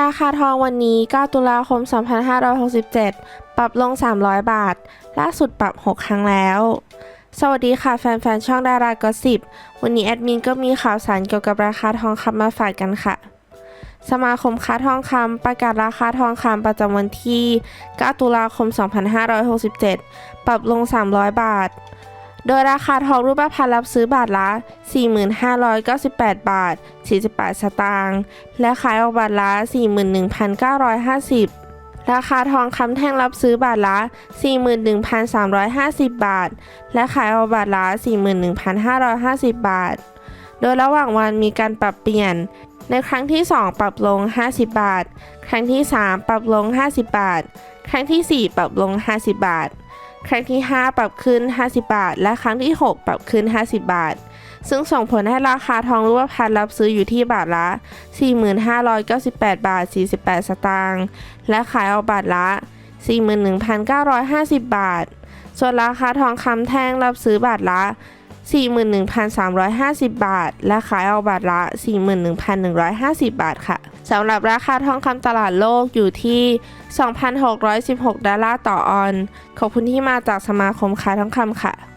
ราคาทองวันนี้ 9 ตุลาคม 2567 ปรับลง 300 บาท ล่าสุดปรับ 6 ครั้งแล้ว สวัสดีค่ะแฟนๆ ช่องดารากอสิบ วันนี้แอดมินก็มีข่าวสารเกี่ยวกับราคาทองคำมาฝากกันค่ะ สมาคมค้าทองคำประกาศราคาทองคำประจำวันที่ 9 ตุลาคม 2567 ปรับลง 300 บาท โดยราคาทองรูปพรรณรับซื้อบาทละ 4598 บาท 48 สตางค์ และขายออกบาทละ 41,950 ราคาทองคำแท่งรับซื้อบาทละ 41,350 บาท และขายออกบาทละ 41,550 บาท โดยระหว่างวันมีการปรับเปลี่ยน ในครั้งที่ 2 ปรับลง 50 บาท ครั้งที่ 3 ปรับลง 50 บาท ครั้งทีสี่4 ปรับลง 50 บาท ครั้งที่ 5 ปรับขึ้น 50 บาท และครั้งที่ 6 ปรับขึ้น 50 บาท ซึ่งส่งผลให้ราคาทองรูปพรรณรับซื้ออยู่ที่บาทละ 4598 บาท 48 สตางค์ และขายออกบาทละ 41,950 บาท ส่วนราคาทองคำแท่งรับซื้อบาทละ 41,350 บาท และขายออกบาทละ 41,150 บาทค่ะ สำหรับราคาทองคำตลาดโลกอยู่ที่ 2,616 ดอลลาร์ต่อออน ขอบคุณที่มาจากสมาคมค้าทองคำค่ะ